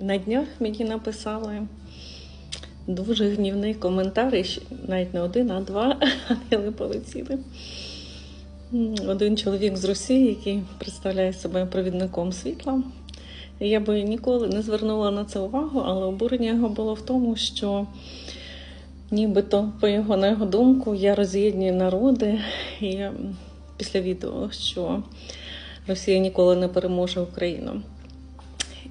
На днях мені написали дуже гнівний коментар, і навіть не один, а два ангели полетіли. Один чоловік з Росії, який представляє себе провідником світла. Я би ніколи не звернула на це увагу, але обурення його було в тому, що нібито, по його, на його думку, я роз'єднюю народи. І після відео, що Росія ніколи не переможе Україну.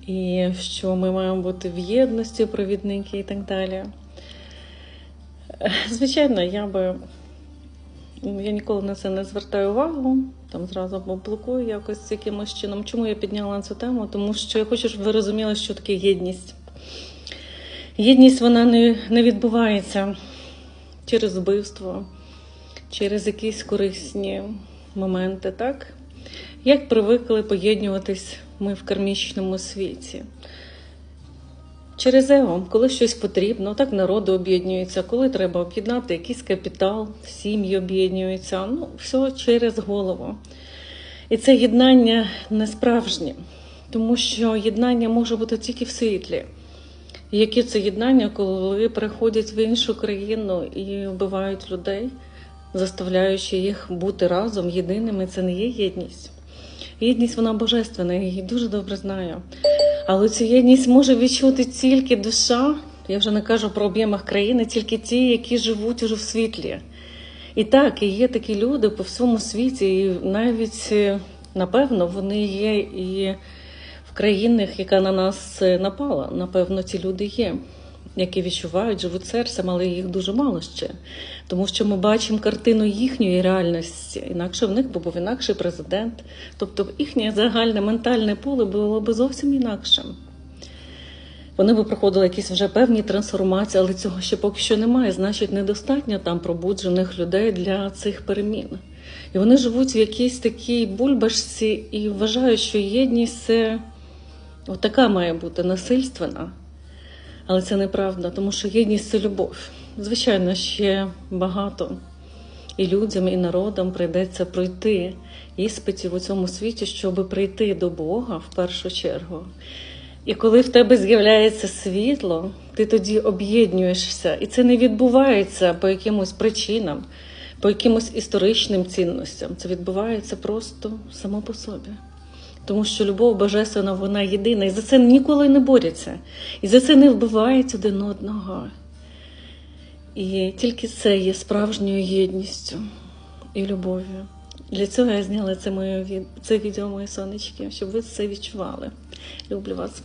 І що ми маємо бути в єдності, провідники і так далі. Звичайно, я би я ніколи на це не звертаю увагу, там зразу блокую якось якимось чином. Чому я підняла цю тему? Тому що я хочу, щоб ви розуміли, що таке єдність. Єдність вона не, не відбувається через вбивство, через якісь корисні моменти, так? Як привикли поєднуватись ми в кармічному світі? Через его, коли щось потрібно, так народи об'єднуються, коли треба об'єднати якийсь капітал, сім'ї об'єднуються, ну, все через голову. І це єднання не справжнє, тому що єднання може бути тільки в світлі. І Які це єднання, коли приходять в іншу країну і вбивають людей, заставляючи їх бути разом єдиними, це не є єдність. Єдність вона божественна, я її дуже добре знаю. Але цю єдність може відчути тільки душа, я вже не кажу про об'ємах країни, тільки ті, які живуть уже в світлі. І так, і є такі люди по всьому світі, і навіть, е, напевно, вони є і в країнах, яка на нас е, напала. Напевно, ці люди є, які відчувають, живуть серцем, але їх дуже мало ще. Тому що ми бачимо картину їхньої реальності. Інакше в них був інакший президент. Тобто їхнє загальне ментальне поле було б зовсім інакшим. Вони би проходили якісь вже певні трансформації, але цього ще поки що немає. Значить, недостатньо там пробуджених людей для цих перемін. І вони живуть в якійсь такій бульбашці і вважають, що єдність це така має бути насильственна. Але це неправда, тому що єдність це любов. Звичайно, ще багато і людям, і народам прийдеться пройти іспитів у цьому світі, щоб прийти до Бога в першу чергу. І коли в тебе з'являється світло, ти тоді об'єднуєшся. І це не відбувається по якимось причинам, по якимось історичним цінностям. Це відбувається просто само по собі. Тому що любов божественна, вона єдина, і за це ніколи не борються, і за це не вбивають один одного. І тільки це є справжньою єдністю і любов'ю. Для цього я зняла це моє це відео, мої сонечки, щоб ви це відчували. Люблю вас.